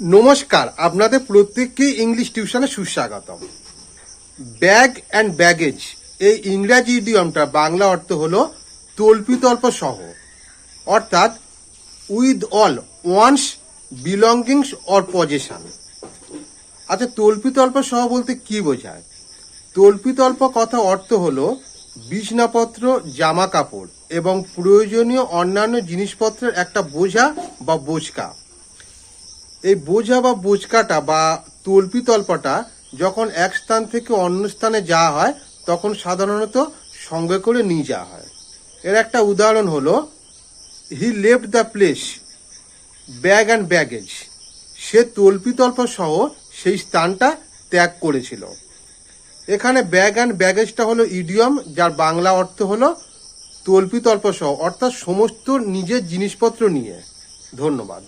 নমস্কার, আপনাদের প্রত্যেককে ইংলিশ টিউশনে সুস্বাগতম। ব্যাগ অ্যান্ড ব্যাগেজ, এই ইংরাজি ইডিয়মটা বাংলা অর্থ হলো তল্পিতল্প সহ। অর্থাৎ with all one's belongings or possession আচ্ছা তল্পিতল্প সহ বলতে কি বোঝায়? তল্পিতল্প কথা অর্থ হলো বিছনাপত্র, জামা কাপড় এবং প্রয়োজনীয় অন্যান্য জিনিসপত্রের একটা বোঝা বা বোঝকা। এই বোঝা বা বোঝকাটা বা তল্পি তল্পটা যখন এক স্থান থেকে অন্য স্থানে যাওয়া হয়, তখন সাধারণত সঙ্গে করে নিয়ে যাওয়া হয়। এর একটা উদাহরণ হলো he left the place bag and baggage সে তল্পি তল্প সহ সেই স্থানটা ত্যাগ করেছিল। এখানে ব্যাগ অ্যান্ড ব্যাগেজটা হলো ইডিয়ম যার বাংলা অর্থ হলো তল্পি তল্প সহ, অর্থাৎ সমস্ত নিজের জিনিসপত্র নিয়ে। ধন্যবাদ।